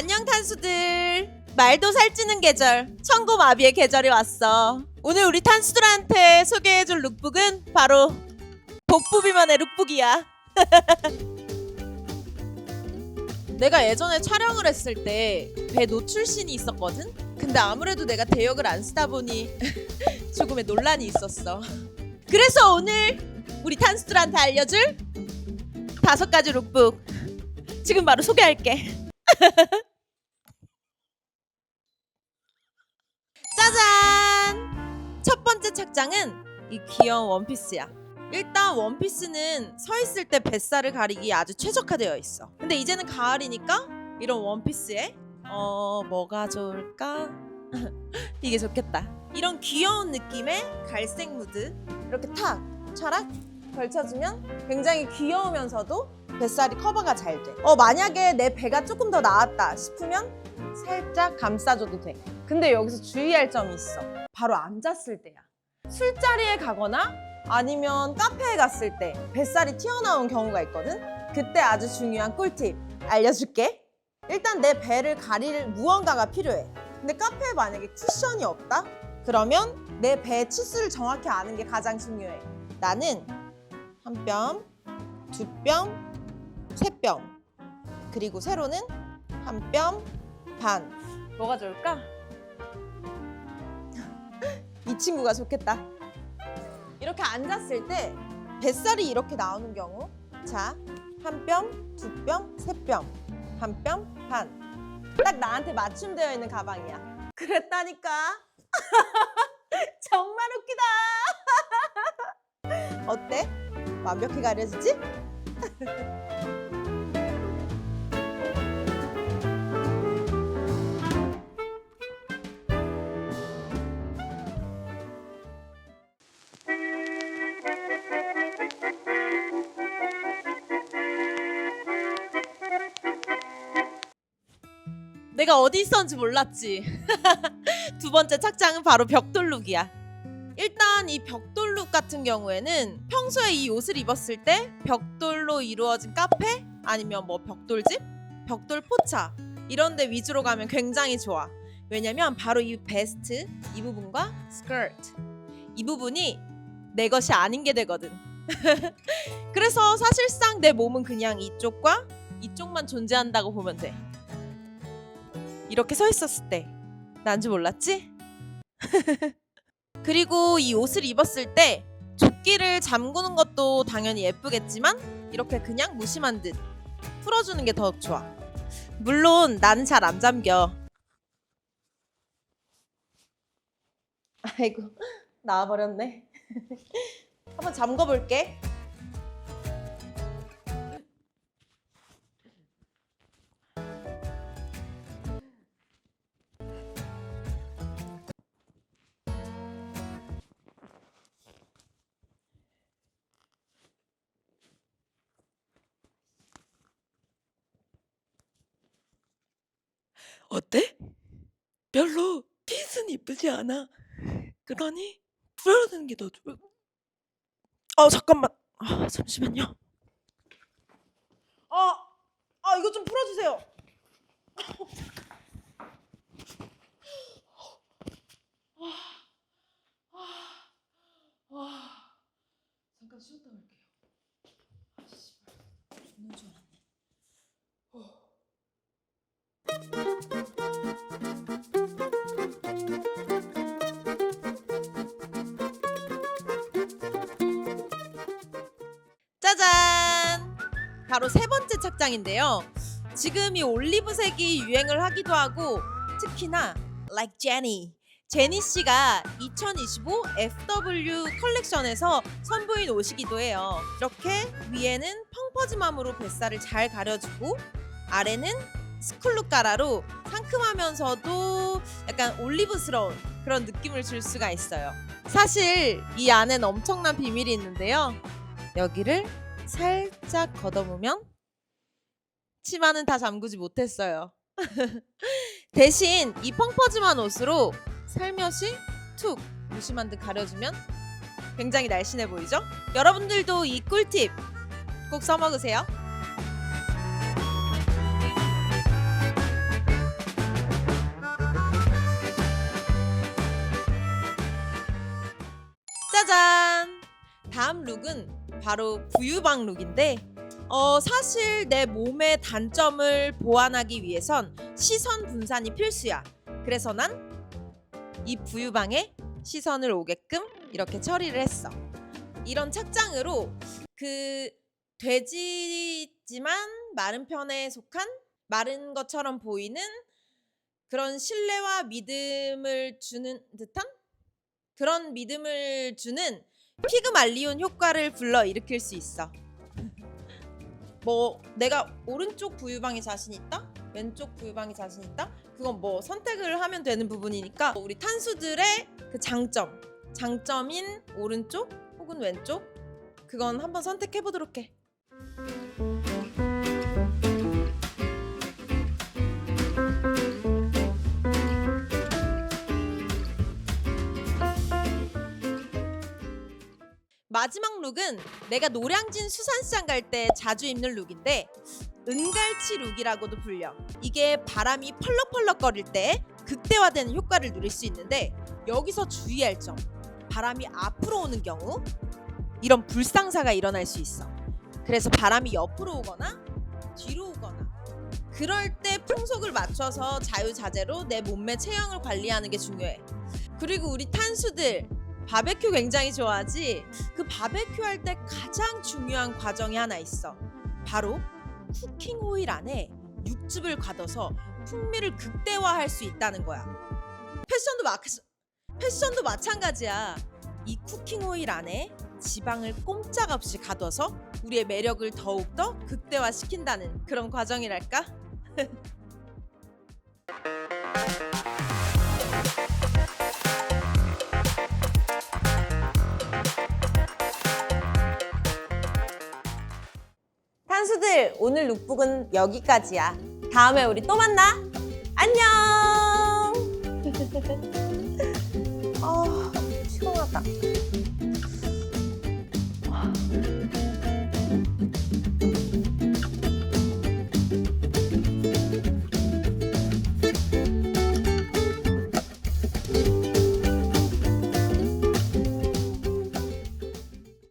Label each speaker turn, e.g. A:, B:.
A: 안녕 탄수들. 말도 살찌는 계절, 천고마비의 계절이 왔어. 오늘 우리 탄수들한테 소개해줄 룩북은 바로 복부비만의 룩북이야. 내가 예전에 촬영을 했을 때 배 노출신이 있었거든. 근데 아무래도 내가 대역을 안 쓰다 보니 조금의 논란이 있었어. 그래서 오늘 우리 탄수들한테 알려줄 다섯 가지 룩북 지금 바로 소개할게. 짜잔! 첫 번째 착장은 이 귀여운 원피스야. 일단 원피스는 서 있을 때 뱃살을 가리기 아주 최적화되어 있어. 근데 이제는 가을이니까 이런 원피스에 어 뭐가 좋을까? 이게 좋겠다. 이런 귀여운 느낌의 갈색 무드 이렇게 탁 차락 걸쳐주면 굉장히 귀여우면서도 뱃살이 커버가 잘 돼. 어 만약에 내 배가 조금 더 나왔다 싶으면 살짝 감싸줘도 돼. 근데 여기서 주의할 점이 있어. 바로 앉았을 때야. 술자리에 가거나 아니면 카페에 갔을 때 뱃살이 튀어나온 경우가 있거든. 그때 아주 중요한 꿀팁 알려줄게. 일단 내 배를 가릴 무언가가 필요해. 근데 카페에 만약에 쿠션이 없다? 그러면 내 배 치수를 정확히 아는 게 가장 중요해. 나는 한 뼘, 두 뼘, 세 뼘. 그리고 세로는 한 뼘 반. 뭐가 좋을까? 이 친구가 좋겠다. 이렇게 앉았을 때 뱃살이 이렇게 나오는 경우 자, 한 뼘, 두 뼘, 세 뼘, 한 뼘 반. 딱 나한테 맞춤되어 있는 가방이야. 그랬다니까. 정말 웃기다. 어때? 완벽히 가려지지? 내가 어디 있었는지 몰랐지. 두 번째 착장은 바로 벽돌룩이야. 일단 이 벽돌룩 같은 경우에는 평소에 이 옷을 입었을 때 벽돌로 이루어진 카페 아니면 뭐 벽돌집, 벽돌 포차 이런 데 위주로 가면 굉장히 좋아. 왜냐면 바로 이 베스트 이 부분과 스커트 이 부분이 내 것이 아닌 게 되거든. 그래서 사실상 내 몸은 그냥 이쪽과 이쪽만 존재한다고 보면 돼. 이렇게 서 있었을 때 난지 몰랐지? 그리고 이 옷을 입었을 때 조끼를 잠그는 것도 당연히 예쁘겠지만 이렇게 그냥 무심한 듯 풀어주는 게 더 좋아. 물론 나는 잘 안 잠겨. 아이고 나와버렸네. 한번 잠궈볼게.
B: 어때? 별로 핏은 이쁘지 않아. 그러니 풀어주는 게 더 좋아. 어 잠깐만. 아 잠시만요.
A: 아, 아 이거 좀 풀어주세요. 와, 잠깐 쉬었다 바로 세 번째 착장인데요. 지금 이 올리브색이 유행을 하기도 하고 특히나 like Jenny 제니 씨가 2025 FW 컬렉션에서 선보인 옷이기도 해요. 이렇게 위에는 펑퍼짐함으로 뱃살을 잘 가려주고 아래는 스쿨룩 가라로 상큼하면서도 약간 올리브스러운 그런 느낌을 줄 수가 있어요. 사실 이 안엔 엄청난 비밀이 있는데요. 여기를 살짝 걷어보면 치마는 다 잠그지 못했어요. 대신 이 펑퍼짐한 옷으로 살며시 툭 무심한 듯 가려주면 굉장히 날씬해 보이죠? 여러분들도 이 꿀팁 꼭 써먹으세요. 짜잔! 다음 룩은 바로 부유방 룩인데 어, 사실 내 몸의 단점을 보완하기 위해선 시선 분산이 필수야. 그래서 난 이 부유방에 시선을 오게끔 이렇게 처리를 했어. 이런 착장으로 그 돼지지만 마른 편에 속한 마른 것처럼 보이는 그런 신뢰와 믿음을 주는 듯한 그런 믿음을 주는 피그말리온 효과를 불러 일으킬 수 있어. 뭐 내가 오른쪽 부유방에 자신 있다? 왼쪽 부유방에 자신 있다? 그건 뭐 선택을 하면 되는 부분이니까 우리 탄수들의 그 장점, 장점인 오른쪽 혹은 왼쪽 그건 한번 선택해 보도록 해. 룩은 내가 노량진 수산시장 갈 때 자주 입는 룩인데 은갈치 룩이라고도 불려. 이게 바람이 펄럭펄럭거릴 때 극대화되는 효과를 누릴 수 있는데 여기서 주의할 점. 바람이 앞으로 오는 경우 이런 불상사가 일어날 수 있어. 그래서 바람이 옆으로 오거나 뒤로 오거나 그럴 때 풍속을 맞춰서 자유자재로 내 몸매 체형을 관리하는 게 중요해. 그리고 우리 탄수들 바베큐 굉장히 좋아하지? 그 바베큐 할 때 가장 중요한 과정이 하나 있어. 바로 쿠킹 오일 안에 육즙을 가둬서 풍미를 극대화할 수 있다는 거야. 패션도 마 패션도 마찬가지야. 이 쿠킹 오일 안에 지방을 꼼짝없이 가둬서 우리의 매력을 더욱더 극대화시킨다는 그런 과정이랄까? 탄수들 오늘 룩북은 여기까지야. 다음에 우리 또 만나. 안녕. 아 피곤하다.